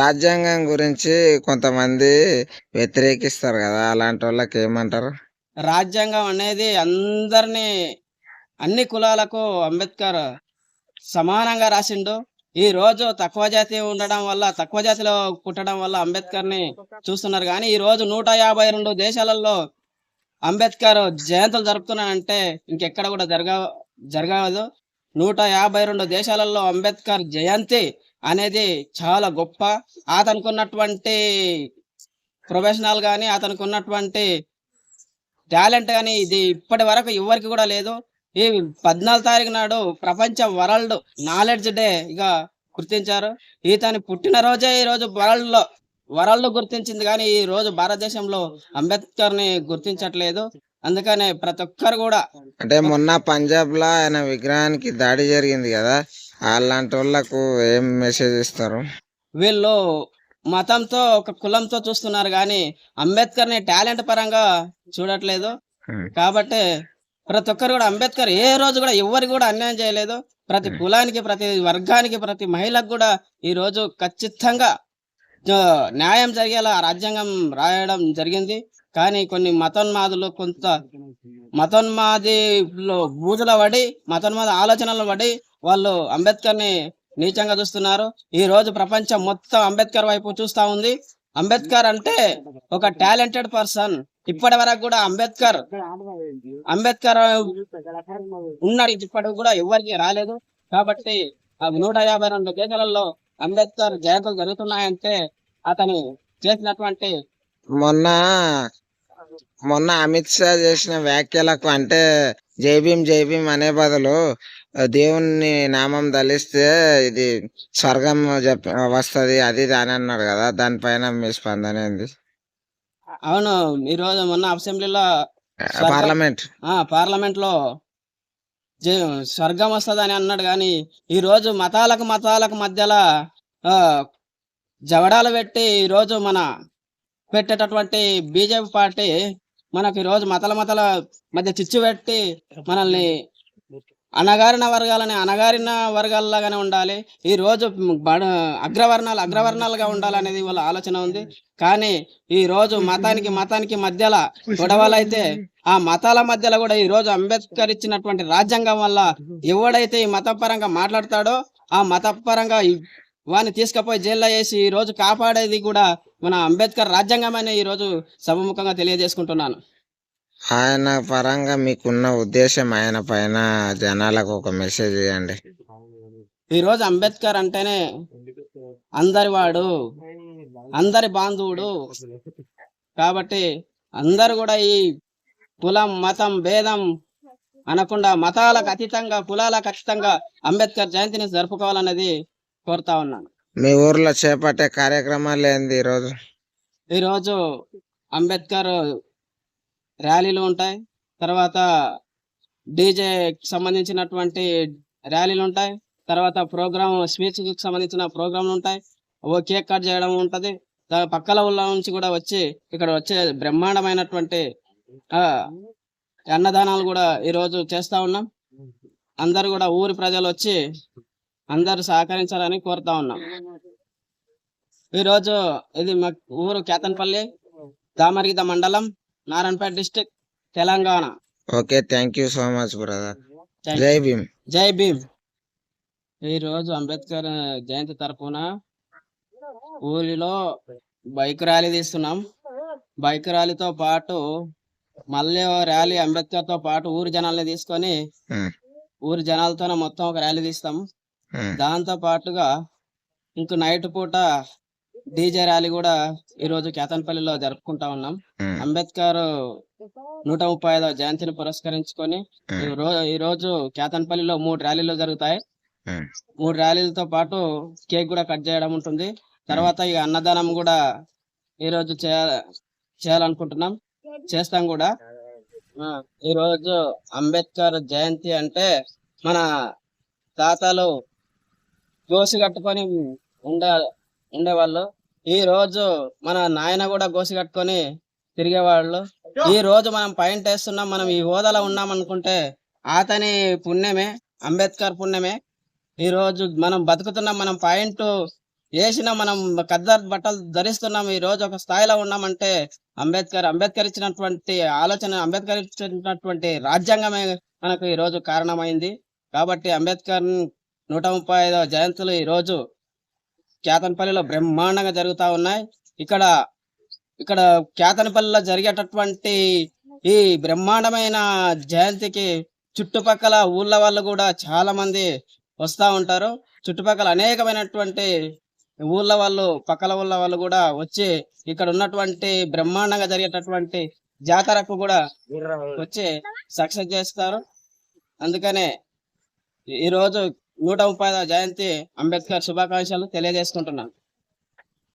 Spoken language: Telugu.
రాజ్యాంగం గురించి కొంతమంది వ్యతిరేకిస్తారు కదా అలాంటి వాళ్ళకి ఏమంటారు? రాజ్యాంగం అనేది అందరినీ అన్ని కులాలకు అంబేద్కర్ సమానంగా రాసిండు. ఈ రోజు తక్కువ జాతి ఉండడం వల్ల తక్కువ జాతిలో పుట్టడం వల్ల అంబేద్కర్ని చూస్తున్నారు. కానీ ఈ రోజు నూట యాభై రెండు దేశాలలో అంబేద్కర్ జయంతులు జరుపుతున్నానంటే ఇంకెక్కడ కూడా జరగ జరగదు. నూట యాభై రెండు దేశాలలో అంబేద్కర్ జయంతి అనేది చాలా గొప్ప. అతనికి ఉన్నటువంటి ప్రొఫెషనల్ కానీ అతనికి ఉన్నటువంటి టాలెంట్ కానీ ఇది ఇప్పటి వరకు ఎవరికి కూడా లేదు. ఈ పద్నాలుగు తారీఖు నాడు ప్రపంచ వరల్డ్ నాలెడ్జ్ డే ఇక గుర్తించారు. ఇతని పుట్టినరోజే ఈ రోజు వరల్డ్ వరల్డ్ గుర్తించింది కానీ ఈ రోజు భారతదేశంలో అంబేద్కర్ని గుర్తించట్లేదు. అందుకనే ప్రతి ఒక్కరు కూడా అంటే మొన్న పంజాబ్లో ఆయన విగ్రహానికి దాడి జరిగింది కదా అలాంటి వాళ్ళకు ఏం మెసేజ్ ఇస్తారు? వీళ్ళు మతంతో ఒక కులంతో చూస్తున్నారు కానీ అంబేద్కర్ని టాలెంట్ పరంగా చూడట్లేదు. కాబట్టి ప్రతి ఒక్కరు కూడా అంబేద్కర్ ఏ రోజు కూడా ఎవరికి కూడా అన్యాయం చేయలేదు. ప్రతి కులానికి ప్రతి వర్గానికి ప్రతి మహిళకు కూడా ఈ రోజు ఖచ్చితంగా న్యాయం జరిగేలా రాజ్యాంగం రాయడం జరిగింది. కానీ కొన్ని మతోన్మాదులు కొంత మతోన్మాదిలో బూజుల పడి మతోన్మాద ఆలోచనలు పడి వాళ్ళు అంబేద్కర్ని నీచంగా చూస్తున్నారు. ఈ రోజు ప్రపంచం మొత్తం అంబేద్కర్ వైపు చూస్తా ఉంది. అంబేద్కర్ అంటే ఒక టాలెంటెడ్ పర్సన్. ఇప్పటి వరకు కూడా అంబేద్కర్ అంబేద్కర్ ఉన్నాడు ఇప్పటికి కూడా ఎవరికి రాలేదు. కాబట్టి నూట యాభై రెండు దేశాలలో అంబేద్కర్ జయంతులు జరుగుతున్నాయంటే అతను చేసినటువంటి మొన్న మొన్న అమిత్ షా చేసిన వ్యాఖ్యలకు అంటే జైభీం జైభీం జై భీమ్ అనే బదులు దేవుని నామం దలిస్తే ఇది స్వర్గం చెప్ వస్తది అది ఇది అని అన్నాడు కదా దానిపైన మీ స్పందన ఏంది? అవును ఈ రోజు మొన్న అసెంబ్లీలో స్వర్గం- పార్లమెంట్. ఆ పార్లమెంట్లో జ- స్వర్గం వస్తుందని అన్నాడు కానీ ఈ రోజు మతాలకు మతాలకు మధ్యలో ఆ, జవడాలు పెట్టి ఈ రోజు మన పెట్టేటటువంటి బీజేపీ పార్టీ మనకు ఈ రోజు మతల మతల మధ్య చిచ్చు పెట్టి మనల్ని అణగారిన వర్గాలని అణగారిన వర్గాల్లాగానే ఉండాలి. ఈ రోజు బడ అగ్రవర్ణాలు అగ్రవర్ణాలుగా ఉండాలనేది వాళ్ళ ఆలోచన ఉంది. కానీ ఈ రోజు మతానికి మతానికి మధ్యలో గొడవలైతే ఆ మతాల మధ్యలో కూడా ఈ రోజు అంబేద్కర్ ఇచ్చినటువంటి రాజ్యాంగం వల్ల ఎవడైతే ఈ మతపరంగా మాట్లాడతాడో ఆ మతపరంగా వాని తీసుకుపోయి జైల్లో వేసి ఈ రోజు కాపాడేది కూడా మన అంబేద్కర్ రాజ్యాంగం అని ఈ రోజు సభముఖంగా తెలియజేసుకుంటున్నాను. ఆయన పరంగా మీకున్న ఉద్దేశం ఆయన పైన జనాలకు ఒక మెసేజ్ ఇవ్వండి ఈ రోజు అంబేద్కర్ అంటేనే అందరి వాడు అందరి బాంధవుడు. కాబట్టి అందరు కూడా ఈ కులం మతం భేదం అనకుండా మతాలకు అతీతంగా కులాలకు అతీతంగా అంబేద్కర్ జయంతిని జరుపుకోవాలన్నది కోరుతా ఉన్నాను. మీ ఊర్లో చేపట్టే కార్యక్రమాలు ఏంది ఈరోజు? ఈ రోజు అంబేద్కర్ ర్యాలీలు ఉంటాయి. తర్వాత డీజే సంబంధించినటువంటి ర్యాలీలు ఉంటాయి. తర్వాత ప్రోగ్రామ్ స్పీచ్కి సంబంధించిన ప్రోగ్రాంలు ఉంటాయి. ఓ కేక్ కట్ చేయడం ఉంటుంది. పక్కల ఊళ్ళ నుంచి కూడా వచ్చి ఇక్కడ వచ్చే బ్రహ్మాండమైనటువంటి అన్నదానాలు కూడా ఈ రోజు ఉన్నాం. అందరు కూడా ఊరి ప్రజలు వచ్చి అందరు సహకరించాలని కోరుతా ఉన్నాం. ఈ రోజు ఇది మా ఊరు కేతన్పల్లి దామరిగిద మండలం. Narayanpet district Telangana. Okay thank you so much brother. జై భీమ్. జై భీమ్. ఈ రోజు అంబేద్కర్ జయంతి తరపున ఊరిలో బైక్ ర్యాలీ తీస్తున్నాం. బైక్ ర్యాలీతో పాటు మళ్ళీ ర్యాలీ అంబేద్కర్తో పాటు ఊరి జనాల్ని తీసుకొని ఊరి జనాలతోనే మొత్తం ఒక ర్యాలీ తీస్తాం. దాంతో పాటుగా ఇంక నైట్ పూట డీజే ర్యాలీ కూడా ఈ రోజు కేతన్పల్లిలో జరుపుకుంటా ఉన్నాం. అంబేద్కర్ నూట ముప్పై ఐదవ జయంతిని పురస్కరించుకొని ఈ ఈ రోజు కేతన్పల్లిలో మూడు ర్యాలీలు జరుగుతాయి. మూడు ర్యాలీలతో పాటు కేక్ కూడా కట్ చేయడం ఉంటుంది. తర్వాత ఇక అన్నదానం కూడా ఈ రోజు చేయాల చేయాలనుకుంటున్నాం. చేస్తాం కూడా. ఈ రోజు అంబేద్కర్ జయంతి అంటే మన తాతలు గోసి కట్టుకొని ఉండే ఉండేవాళ్ళు. ఈ రోజు మన నాయన కూడా గోసి కట్టుకొని తిరిగేవాళ్ళు. ఈ రోజు మనం పాయింట్ వేస్తున్నాం మనం ఈ హోదాలో ఉన్నాం అనుకుంటే అతని పుణ్యమే అంబేద్కర్ పుణ్యమే. ఈ రోజు మనం బతుకుతున్నాం మనం పాయింట్ వేసిన మనం ఖద్దర్ బట్టలు ధరిస్తున్నాం ఈ రోజు ఒక స్థాయిలో ఉన్నామంటే అంబేద్కర్ అంబేద్కర్ ఇచ్చినటువంటి ఆలోచన అంబేద్కర్ ఇచ్చినటువంటి రాజ్యాంగమే మనకు ఈ రోజు కారణమైంది. కాబట్టి అంబేద్కర్ నూట ముప్పై ఐదవ జయంతులు ఈ రోజు కేతనపల్లిలో బ్రహ్మాండంగా జరుగుతా ఉన్నాయి. ఇక్కడ ఇక్కడ కేతనపల్లిలో జరిగేటటువంటి ఈ బ్రహ్మాండమైన జయంతికి చుట్టుపక్కల ఊళ్ళ వాళ్ళు కూడా చాలా మంది వస్తూ ఉంటారు. చుట్టుపక్కల అనేకమైనటువంటి ఊళ్ళ వాళ్ళు పక్కల ఊళ్ళ వాళ్ళు కూడా వచ్చి ఇక్కడ ఉన్నటువంటి బ్రహ్మాండంగా జరిగేటటువంటి జాతరకు కూడా వచ్చి సక్సెస్ చేస్తారు. అందుకనే ఈ రోజు నూట ముప్పై జయంతి అంబేద్కర్ శుభాకాంక్షలు తెలియజేసుకుంటున్నాను.